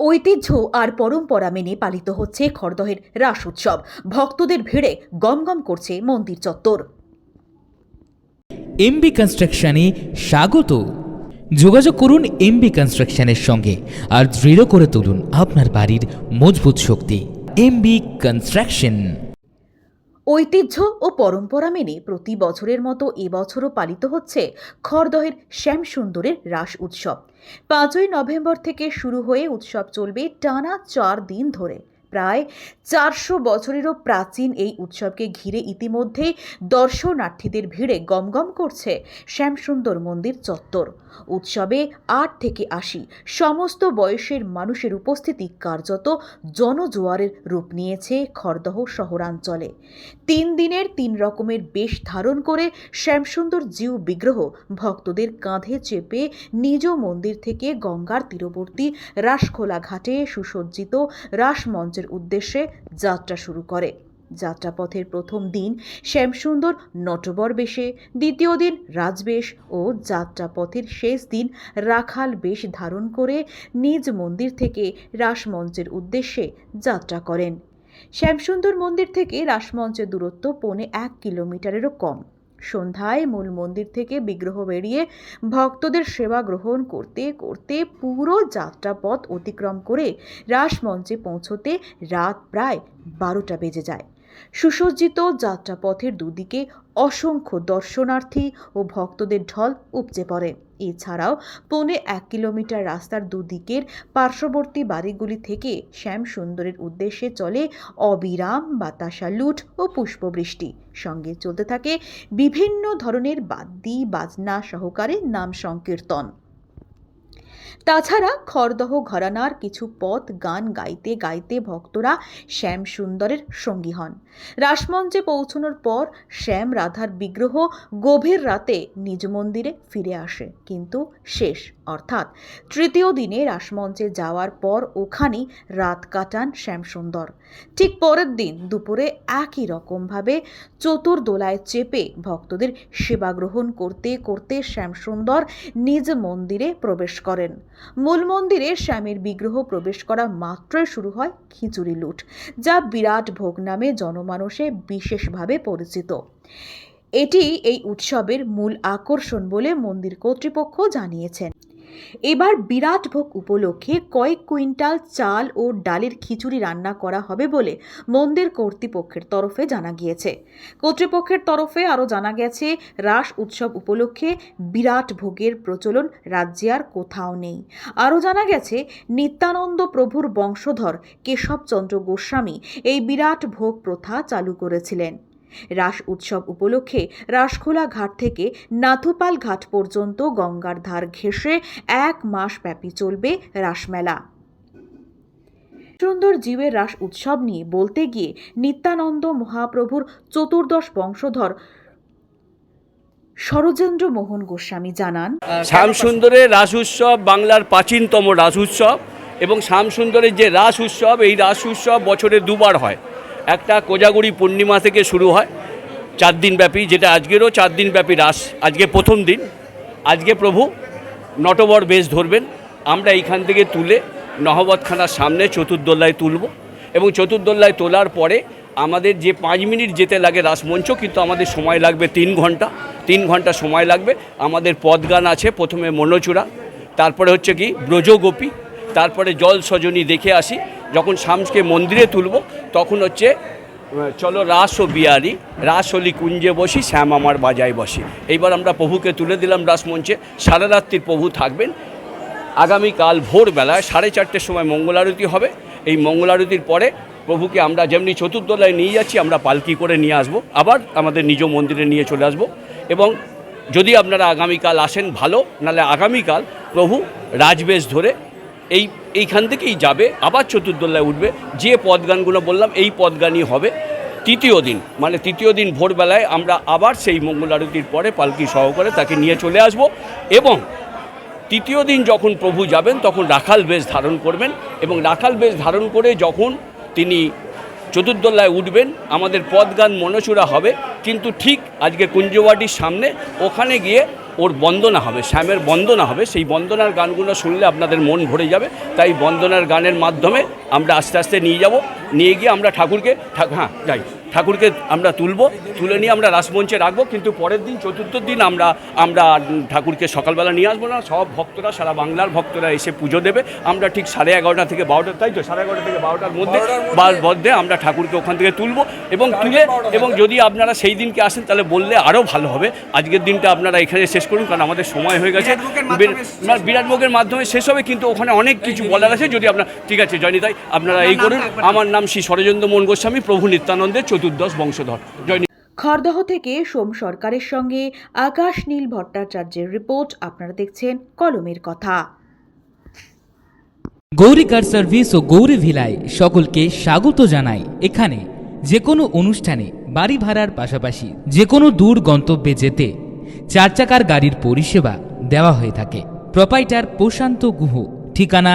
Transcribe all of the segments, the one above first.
ঐতিহ্য আর পরম্পরা মেনে পালিত হচ্ছে খড়দহের রাস উৎসব। ভক্তদের ভিড়ে গমগম করছে মন্দির চত্বর। এমবি কনস্ট্রাকশনে স্বাগত। যোগাযোগ করুন এমবি কনস্ট্রাকশনের সঙ্গে আর দৃঢ় করে তুলুন আপনার বাড়ির মজবুত শক্তি। এমবি কনস্ট্রাকশন ঐতিহ্য ও পরম্পরা মেনে প্রতি বছরের মতো এবছরও পালিত হচ্ছে খড়দহের শ্যামসুন্দরের রাস উৎসব। পাঁচই নভেম্বর থেকে শুরু হয়ে উৎসব চলবে টানা চার দিন ধরে। প্রায় চারশো বছরেরও প্রাচীন এই উৎসবকে ঘিরে ইতিমধ্যে দর্শনার্থীদের ভিড়ে গমগম করছে শ্যামসুন্দর মন্দির চত্বর। উৎসবে আট থেকে আশি সমস্ত বয়সের মানুষের উপস্থিতি কার্যত জনজোয়ারের রূপ নিয়েছে খড়দহ শহরাঞ্চলে। তিন দিনের তিন রকমের বেশ ধারণ করে শ্যামসুন্দর জিউ বিগ্রহ ভক্তদের কাঁধে চেপে নিজ মন্দির থেকে গঙ্গার তীরবর্তী রাসখোলা ঘাটে সুসজ্জিত রাসমঞ্চের উদ্দেশ্যে যাত্রা শুরু করে। যাত্রাপথের প্রথম দিন শ্যামসুন্দর নটবর বেশে, দ্বিতীয় দিন রাজবেশ ও যাত্রাপথের শেষ দিন রাখাল বেশ ধারণ করে নিজ মন্দির থেকে রাসমঞ্চের উদ্দেশ্যে যাত্রা করেন। শ্যামসুন্দর মন্দির থেকে রাসমঞ্চের দূরত্ব পৌনে এক কিলোমিটারেরও কম। সন্ধ্যায় মূল মন্দির থেকে বিগ্রহ বেরিয়ে ভক্তদের সেবা গ্রহণ করতে করতে পুরো যাত্রাপথ অতিক্রম করে রাসমঞ্চে পৌঁছতে রাত প্রায় বারোটা বেজে যায়। সুসজ্জিত যাত্রাপথের দুদিকে অসংখ্য দর্শনার্থী ও ভক্তদের ঢল উপচে পড়ে। এছাড়াও পৌনে এক কিলোমিটার রাস্তার দুদিকের পার্শ্ববর্তী বাড়িগুলি থেকে শ্যাম সুন্দরের উদ্দেশ্যে চলে অবিরাম বাতাসা লুট ও পুষ্পবৃষ্টি। সঙ্গে চলতে থাকে বিভিন্ন ধরনের বাদ্যি, বাজনা সহকারে নাম সংকীর্তন। তাছাড়া খরদহ ঘরানার কিছু পথ গান গাইতে গাইতে ভক্তরা শ্যাম সুন্দরের সঙ্গী হন। রাসমঞ্চে পৌঁছনোর পর শ্যাম রাধার বিগ্রহ গভীর রাতে নিজ মন্দিরে ফিরে আসে, কিন্তু শেষ অর্থাৎ তৃতীয় দিনে রাসমঞ্চে যাওয়ার পর ওখানেই রাত কাটান শ্যামসুন্দর। ঠিক পরের দিন দুপুরে একই রকমভাবে চতুর্দোলায় চেপে ভক্তদের সেবা গ্রহণ করতে করতে শ্যামসুন্দর নিজ মন্দিরে প্রবেশ করেন। মূল মন্দিরে শ্যামের বিগ্রহ প্রবেশ করা মাত্রই শুরু হয় খিচুড়ি লুট, যা বিরাট ভোগ নামে জনমানসে বিশেষভাবে পরিচিত। এটি এই উৎসবের মূল আকর্ষণ বলে মন্দির কর্তৃপক্ষ জানিয়েছেন। এবার বিরাট ভোগ উপলক্ষে কয়েক কুইন্টাল চাল ও ডালের খিচুড়ি রান্না করা হবে বলে মন্দির কর্তৃপক্ষের তরফে জানা গিয়েছে। কর্তৃপক্ষের তরফে আরও জানা গেছে, রাস উৎসব উপলক্ষে বিরাট ভোগের প্রচলন রাজ্যে আর কোথাও নেই। আরও জানা গেছে, নিত্যানন্দ প্রভুর বংশধর কেশবচন্দ্র গোস্বামী এই বিরাট ভোগ প্রথা চালু করেছিলেন। রাস উৎসব উপলক্ষে রাসখোলা ঘাট থেকে নাথুপাল ঘাট পর্যন্ত গঙ্গার ধার ঘেঁষে এক মাস ব্যাপী চলবে রাসমেলা সুন্দর জীবের রাস উৎসব নিয়ে বলতে গিয়ে নিত্যানন্দ মহাপ্রভুর চতুর্দশ বংশধর শরজেন্দ্র মোহন গোস্বামী জানান, শ্যামসুন্দরের রাস উৎসব বাংলার প্রাচীনতম রাস উৎসব এবং শ্যামসুন্দরের যে রাস উৎসব, এই রাস উৎসব বছরে দুবার হয়। একটা কোজাগুড়ি পূর্ণিমা থেকে শুরু হয় চার দিন ব্যাপী, যেটা আজকেরও চার দিন ব্যাপী রাস আজকে প্রথম দিন। আজকে প্রভু নটবর বেশ ধরবেন। আমরা এইখান থেকে তুলে নহবতখানার সামনে চতুর্দোল্লায় তুলব এবং চতুর্দোল্লায় তোলার পরে আমাদের যে পাঁচ মিনিট যেতে লাগে রাসমঞ্চ কিন্তু আমাদের সময় লাগবে তিন ঘণ্টা। তিন ঘণ্টা সময় লাগবে। আমাদের পদগান আছে প্রথমে মনোচূড়া তারপরে হচ্ছে কি ব্রজগোপী, তারপরে জল সজনী দেখে আসি। যখন শামসকে মন্দিরে তুলব তখন হচ্ছে চলো রাস ও বিয়ারি রাস হলি কুঞ্জে বসি, শ্যাম আমার বাজায় বসি। এইবার আমরা প্রভুকে তুলে দিলাম রাসমঞ্চে সারা রাত্রির প্রভু থাকবেন। আগামীকাল ভোরবেলায় সাড়ে চারটের সময় মঙ্গল আরতি হবে। এই মঙ্গল আরতির পরে প্রভুকে আমরা যেমনি চতুর্দোলায় নিয়ে যাচ্ছি, আমরা পালকি করে নিয়ে আসব। আবার আমাদের নিজ মন্দিরে নিয়ে চলে আসব। এবং যদি আপনারা আগামীকাল আসেন ভালো, নাহলে আগামীকাল প্রভু রাজবেশ ধরে এই, এইখান থেকেই যাবে, আবার চতুর্দোলায় উঠবে। যে পদগানগুলো বললাম, এই পদগানই হবে তৃতীয় দিন। মানে তৃতীয় দিন ভোরবেলায় আমরা আবার সেই মঙ্গল আরতির পরে পালকি সহকারে তাকে নিয়ে চলে আসব এবং তৃতীয় দিন যখন প্রভু যাবেন, তখন রাখাল বেশ ধারণ করবেন এবং রাখাল বেশ ধারণ করে যখন তিনি চতুর্দোলায় উঠবেন, আমাদের পদগান মনচূড়া হবে। কিন্তু ঠিক আজকে কুঞ্জবাটির সামনে, ওখানে গিয়ে ওর বন্দনা হবে, শ্যামের বন্দনা হবে, সেই বন্দনার গানগুলো শুনলে আপনাদের মন ভরে যাবে। তাই বন্দনার গানের মাধ্যমে আমরা আস্তে আস্তে নিয়ে যাব। নিয়ে গিয়ে আমরা ঠাকুরকে ঠাক- হ্যাঁ যাই। ঠাকুরকে আমরা তুলবো তুলে নিয়ে আমরা রাসমঞ্চে রাখব কিন্তু পরের দিন চতুর্থ দিন আমরা আমরা ঠাকুরকে সকালবেলা নিয়ে আসব না। সব ভক্তরা সারা বাংলার ভক্তরা এসে পুজো দেবে। আমরা ঠিক সাড়ে এগারোটা থেকে বারোটা তাই তো? সাড়ে এগারোটা থেকে বারোটার মধ্যে বা মধ্যে আমরা ঠাকুরকে ওখান থেকে তুলবো এবং তুলে এবং যদি আপনারা সেই দিনকে আসেন তাহলে বললে আরও ভালো হবে। আজকের দিনটা আপনারা এখানে শেষ করুন কারণ আমাদের সময় হয়ে গেছে। বীর- বিরাট ভোগের মাধ্যমে শেষ হবে কিন্তু ওখানে অনেক কিছু বলার আছে। যদি আপনার ঠিক আছে জয়নি তাই আপনারা এই করুন। আমার নাম শ্রী সরজেন্দ্র মোহন গোস্বামী প্রভু নিত্যানন্দের চতুর্দশ বংশধর। জয় খড়দহ থেকে সোম সরকারের সঙ্গে আকাশ নীল ভট্টাচার্যের রিপোর্ট আপনারা দেখছেন কলমের কথা। গৌরী কার সার্ভিস ও গৌরী ভিলায় সকলকে স্বাগত জানাই। এখানে যে কোনো অনুষ্ঠানে বাড়ি ভাড়ার পাশাপাশি যে কোনো দূর গন্তব্যে যেতে চার চাকার গাড়ির পরিষেবা দেওয়া হয়ে থাকে। প্রপাইটার প্রশান্ত গুহ ঠিকানা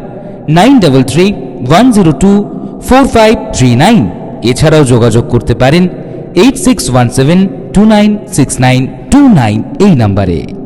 nine double three one zero two four five three nine এছাড়াও যোগাযোগ করতে পারেন eight six one seven two nine six nine two nine এই নাম্বারে।